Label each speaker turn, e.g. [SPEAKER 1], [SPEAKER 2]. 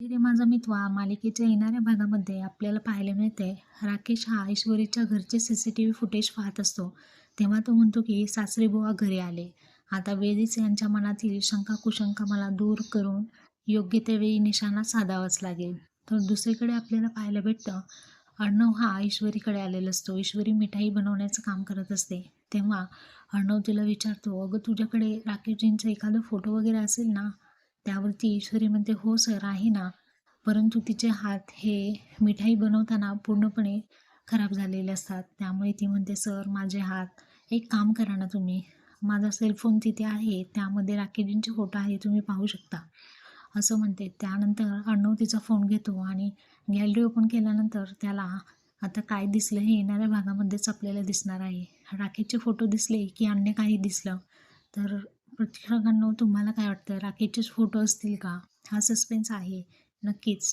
[SPEAKER 1] रे माझा मितवा मालिकेच्या येणाऱ्या भागामध्ये आपल्याला पाहायला मिळते राकेश हा ऐश्वरीच्या घरचे C C T V footage पाहत असतो. तेव्हा तो म्हणतो की सासरे बुवा घरी आले. आता वेदीच यांच्या मनातील शंका कुशंका मला दूर करून योग्य त्यावेळी निशाणा साधावाच लागेल. तर दुसरीकडे आपल्याला पाहायला भेटतं अर्णव हा ईश्वरीकडे आलेला असतो. ईश्वरी मिठाई बनवण्याचं काम करत असते. तेव्हा अर्णव तिला विचारतो अगं तुझ्याकडे राकेशजींचा एखादा फोटो वगैरे असेल ना? त्यावरती ईश्वरी म्हणते हो सर आहे ना. परंतु तिचे हात हे मिठाई बनवताना पूर्णपणे खराब झालेले असतात. त्यामुळे ती म्हणते सर माझे हात एक काम करा ना तुम्ही. माझा सेलफोन तिथे आहे. त्यामध्ये राकेशजींचे फोटो आहे. तुम्ही पाहू शकता. असं म्हणते. त्यानंतर अर्णव तिचा फोन घेतो आणि गॅलरी ओपन केल्यानंतर त्याला आता काय दिसलं हे येणाऱ्या भागामध्येच आपल्याला दिसणार आहे. राकेशचे फोटो दिसले की अन्य काही दिसलं. तर प्रेक्षकांनो तुम्हाला काय वाटतं? राकेशचेच फोटो असतील का? हा सस्पेन्स आहे नक्कीच.